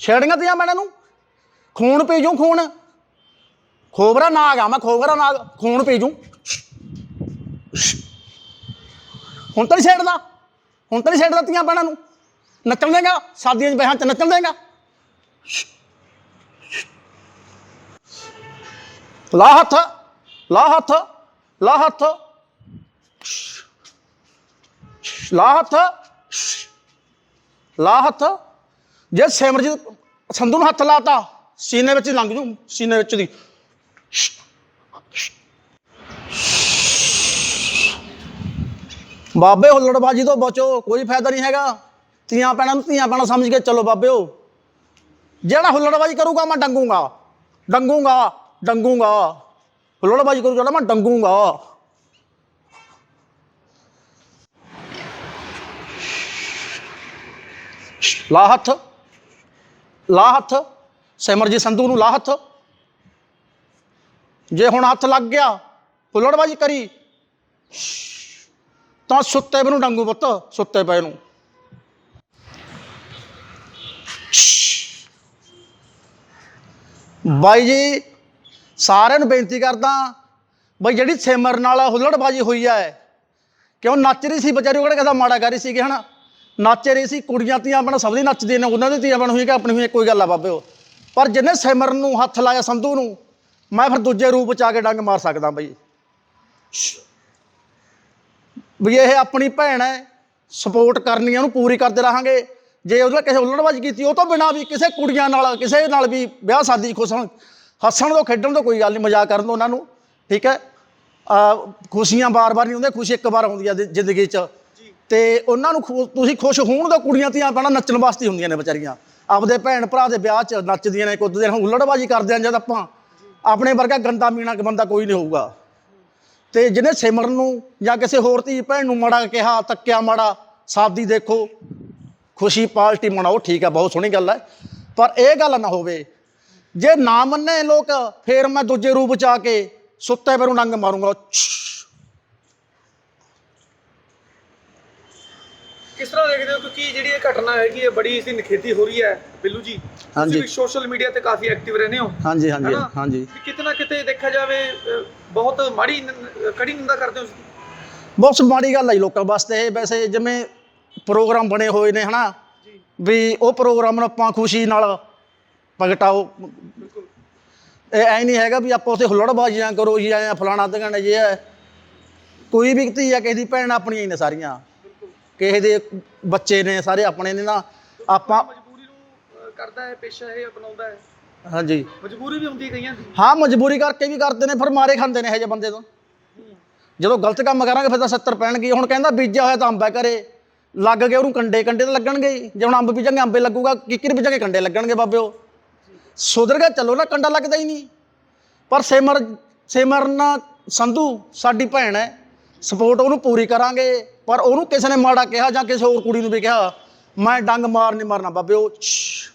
ਛੇੜੀਆਂ ਤੀਆਂ ਇਹਨਾਂ ਨੂੰ? ਖੂਨ ਪੀ ਜੂ ਖੂਨ। ਖੋਬਰਾ ਨਾਗ ਆ, ਮੈਂ ਖੋਬਰਾ ਨਾਗ, ਖੂਨ ਪੀ ਜੂ। ਹੁਣ ਤਾਂ ਨਹੀਂ ਛੇੜਦਾ ਹੁਣ ਤਾਂ ਨਹੀਂ ਛੇੜਦਾ ਤੀਆਂ ਮੈਨਾਂ ਨੂੰ। ਨੱਚਣ ਦੇਗਾ, ਸ਼ਾਦੀਆਂ 'ਚ ਵਿਆਹਾਂ 'ਚ ਨੱਚਣ ਦੇਗਾ। ਲਾ ਹੱਥ ਲਾ ਹੱਥ ਲਾ ਹੱਥ। ਲਾ ਹੱਥ ਲਾ ਹੱਥ। ਜੇ ਸਿਮਰਜੀਤ ਸੰਧੂ ਨੂੰ ਹੱਥ ਲਾਤਾ, ਸੀਨੇ ਵਿੱਚ ਲੰਘ ਜੂ, ਸੀਨੇ ਵਿੱਚ ਦੀ। ਬਾਬੇ ਹੁੱਲੜਬਾਜੀ ਤੋਂ ਬਚੋ, ਕੋਈ ਫਾਇਦਾ ਨਹੀਂ ਹੈਗਾ। ਤੀਆਂ ਪੈਣਾ ਨੂੰ ਤੀਆਂ ਪੈਣਾ ਸਮਝ ਕੇ ਚਲੋ ਬਾਬਿਓ। ਜਿਹੜਾ ਹੁੱਲੜਬਾਜੀ ਕਰੂਗਾ ਮੈਂ ਡੰਗੂਗਾ। ਡੰਗੂਗਾ ਡੰਗੂਗਾ। ਹੁੱਲੜਬਾਜੀ ਕਰੂਗਾ ਨਾ ਮੈਂ ਡੰਗੂਗਾ। ਲਾ ਹੱਥ। ਲਾ ਹੱਥ ਸਿਮਰਜੀਤ ਸੰਧੂ ਨੂੰ ਲਾ ਹੱਥ ਜੇ ਹੁਣ ਹੱਥ ਲੱਗ ਗਿਆ, ਹੁੱਲੜਬਾਜੀ ਕਰੀ, ਤਾਂ ਸੁੱਤੇ ਪਏ ਨੂੰ ਡੰਗੂ ਪੁੱਤ, ਸੁੱਤੇ ਪਏ ਨੂੰ। ਬਾਈ ਜੀ, ਸਾਰਿਆਂ ਨੂੰ ਬੇਨਤੀ ਕਰਦਾ, ਬਈ ਜਿਹੜੀ ਸਿਮਰ ਨਾਲ ਹੁੱਲੜਬਾਜੀ ਹੋਈ ਹੈ ਕਿਉਂ ਨੱਚ ਰਹੀ ਸੀ, ਵਿਚਾਰੀ ਉਹ ਕਿਹੜਾ ਕਿਸੇ ਮਾੜਾ ਕਰ ਰਹੀ ਸੀਗੇ, ਹਨਾ? ਨੱਚ ਰਹੀ ਸੀ, ਕੁੜੀਆਂ ਤੀਆਂ ਆਪਣਾ ਸਭ ਦੀ ਨੱਚਦੀਆਂ ਨੇ, ਉਹਨਾਂ ਦੀ ਤੀਆਂ ਬਣ, ਹੋਈ ਕਿ ਆਪਣੀ ਹੋਈ, ਕੋਈ ਗੱਲ ਆ ਬਾਬਿਓ ਪਰ ਜਿਹਨੇ ਸਿਮਰਨ ਨੂੰ ਹੱਥ ਲਾਇਆ ਸੰਧੂ ਨੂੰ, ਮੈਂ ਫਿਰ ਦੂਜੇ ਰੂਪ ਚ ਆ ਕੇ ਡੰਗ ਮਾਰ ਸਕਦਾ ਬਈ। ਵੀ ਇਹ ਆਪਣੀ ਭੈਣ ਹੈ ਸਪੋਰਟ ਕਰਨੀ ਹੈ ਉਹਨੂੰ ਪੂਰੀ ਕਰਦੇ ਰਹਾਂਗੇ। ਜੇ ਉਹਦੇ ਨਾਲ ਕਿਸੇ ਉਲੜਬਾਜੀ ਕੀਤੀ, ਉਹ ਤੋਂ ਬਿਨਾ ਵੀ ਕਿਸੇ ਕੁੜੀਆਂ ਨਾਲ, ਕਿਸੇ ਨਾਲ ਵੀ ਵਿਆਹ ਸ਼ਾਦੀ ਖੁਸ਼ਣ ਹੱਸਣ ਤੋਂ ਖੇਡਣ ਤੋਂ ਕੋਈ ਗੱਲ ਨਹੀਂ, ਮਜ਼ਾਕ ਕਰਨ ਤੋਂ ਉਹਨਾਂ ਨੂੰ, ਠੀਕ ਹੈ? ਖੁਸ਼ੀਆਂ ਬਾਰ-ਬਾਰ ਨਹੀਂ ਹੁੰਦੀਆਂ, ਖੁਸ਼ੀ ਇੱਕ ਵਾਰ ਹੁੰਦੀ ਹੈ ਜ਼ਿੰਦਗੀ 'ਚ। ਤੇ ਉਹਨਾਂ ਨੂੰ ਖੁ- ਤੁਸੀਂ ਖੁਸ਼ ਹੋਣ ਦਾ ਕੁੜੀਆਂ ਤੀਆਂ ਪਹਿਲਾਂ ਨੱਚਣ ਵਾਸਤੇ ਹੀ ਹੁੰਦੀਆਂ ਨੇ ਵਿਚਾਰੀਆਂ। ਆਪਦੇ ਭੈਣ ਭਰਾ ਦੇ ਵਿਆਹ 'ਚ ਨੱਚਦੀਆਂ ਨੇ, ਕੁੱਦਦੀਆਂ ਨੇ ਉਲੜਬਾਜੀ ਕਰਦੇ ਆਂ ਜਦ ਆਪਾਂ। ਆਪਣੇ ਵਰਗਾ ਗੰਦਾ ਮੀਣਾ ਬੰਦਾ ਕੋਈ ਨਹੀਂ ਹੋਊਗਾ। ਤੇ ਜਿਹਨੇ ਸਿਮਰਨ ਨੂੰ ਜਾਂ ਕਿਸੇ ਹੋਰ ਧੀ ਭੈਣ ਨੂੰ ਮਾੜਾ ਕਿਹਾ, ਤੱਕਿਆ ਮਾੜਾ, ਸਾਦੀ ਦੇਖੋ, ਖੁਸ਼ੀ ਪਾਰਟੀ ਮਨਾਓ ਠੀਕ ਹੈ ਬਹੁਤ ਸੋਹਣੀ ਗੱਲ ਹੈ ਪਰ ਇਹ ਗੱਲ ਨਾ ਹੋਵੇ, ਜੇ ਨਾ ਮੰਨੇ ਲੋਕ, ਫੇਰ ਮੈਂ ਦੂਜੇ ਰੂਪ ਚ ਆ ਕੇ ਸੁੱਤੇ ਪੈ ਨੂੰ ਡੰਗ ਮਾਰੂੰਗਾ ਕਿਸ ਤਰ੍ਹਾਂ ਦੇਖਦੇ ਹੋ? ਕਿਉਂਕਿ ਜਿਹੜੀ ਇਹ ਘਟਨਾ ਹੈਗੀ ਹੈ ਬੜੀ ਇਸ ਦੀ ਹੋ ਰਹੀ ਹੈ ਬਿੱਲੂ ਜੀ। ਹਾਂਜੀ। ਤੁਸੀਂ ਸੋਸ਼ਲ ਮੀਡੀਆ ਤੇ ਕਾਫੀ ਐਕਟਿਵ ਰਹਿੰਦੇ ਹੋ। ਹਾਂਜੀ ਹਾਂਜੀ ਹੈਨਾ? ਹਾਂਜੀ। ਵੀ ਕਿਤੇ ਨਾ ਕਿਤੇ ਦੇਖਿਆ ਜਾਵੇ ਅ, ਬਹੁਤ ਮਾੜੀ ਨ- ਕੜੀ ਨਿੰਦਾ ਕਰਦੇ ਹੋ ਬਹੁਤ ਮਾੜੀ ਗੱਲ ਹੈ ਲੋਕਾਂ ਵਾਸਤੇ। ਇਹ ਵੈਸੇ ਜਿਵੇਂ ਪ੍ਰੋਗਰਾਮ ਬਣੇ ਹੋਏ ਨੇ ਹਨਾ? ਜੀ। ਵੀ ਉਹ ਪ੍ਰੋਗਰਾਮ ਨੂੰ ਆਪਾਂ ਖੁਸ਼ੀ ਨਾਲ ਪ੍ਰਗਟਾਓ। ਬਿਲਕੁਲ। ਇਹ ਐ ਨਹੀਂ ਹੈਗਾ ਵੀ ਆਪਾਂ ਉੱਥੇ ਹੁੱਲੜਬਾਜ਼ੀਆਂ ਕਰੋ ਜੀ ਐ ਫਲਾਣਾ ਦਗਣ ਜੇ ਹੈ ਕੋਈ ਵੀ ਧੀ ਆ ਕਿਸੇ ਦੀ ਭੈਣ ਆਪਣੀਆਂ ਹੀ ਨੇ ਸਾਰੀਆਂ। ਕਿਸੇ ਦੇ ਬੱਚੇ ਨੇ ਸਾਰੇ ਆਪਣੇ ਨੇ ਨਾ ਆਪਾਂ ਮਜਬੂਰੀ ਨੂੰ ਕਰਦਾ ਹੈ ਪੇਸ਼ਾ ਇਹ ਅਪਣਾਉਂਦਾ ਹੈ। ਹਾਂਜੀ। ਮਜਬੂਰੀ ਵੀ ਹੁੰਦੀ ਕਈਆਂ ਦੀ। ਹਾਂ ਮਜਬੂਰੀ ਕਰਕੇ ਵੀ ਕਰਦੇ ਨੇ ਫਿਰ ਮਾਰੇ ਖਾਂਦੇ ਨੇ ਇਹੋ ਜਿਹੇ ਬੰਦੇ ਤੋਂ। ਜਦੋਂ ਗਲਤ ਕੰਮ ਕਰਾਂਗੇ ਫਿਰ ਤਾਂ 70 ਪੈਣਗੇ। ਹੁਣ ਕਹਿੰਦਾ ਬੀਜਿਆ ਹੋਇਆ ਤਾਂ ਅੰਬ ਹੈ ਘਰੇ। ਲੱਗ ਗਏ ਉਹਨੂੰ ਕੰਡੇ ਕੰਡੇ ਤਾਂ ਲੱਗਣਗੇ। ਜੇ ਹੁਣ ਅੰਬ ਬੀਜਾਂਗੇ ਅੰਬੇ ਲੱਗੂਗਾ ਕਿੱਕਰ ਬੀਜਾਂਗੇ ਕੰਡੇ ਲੱਗਣਗੇ ਬਾਬਿਓ ਸੁਧਰ ਗਿਆ ਚੱਲੋ ਨਾ ਕੰਡਾ ਲੱਗਦਾ ਹੀ ਨਹੀਂ। ਪਰ ਸਿਮਰ ਸਿਮਰਨ ਸੰਧੂ ਸਾਡੀ ਭੈਣ ਹੈ। ਸਪੋਰਟ ਉਹਨੂੰ ਪੂਰੀ ਕਰਾਂਗੇ। ਪਰ ਉਹਨੂੰ ਕਿਸੇ ਨੇ ਮਾੜਾ ਕਿਹਾ ਜਾਂ ਕਿਸੇ ਹੋਰ ਕੁੜੀ ਨੂੰ ਵੀ ਕਿਹਾ, ਮੈਂ ਡੰਗ ਮਾਰ ਨਹੀਂ ਮਾਰਨਾ ਬਾਬਿਓ ਸ਼ਸ਼।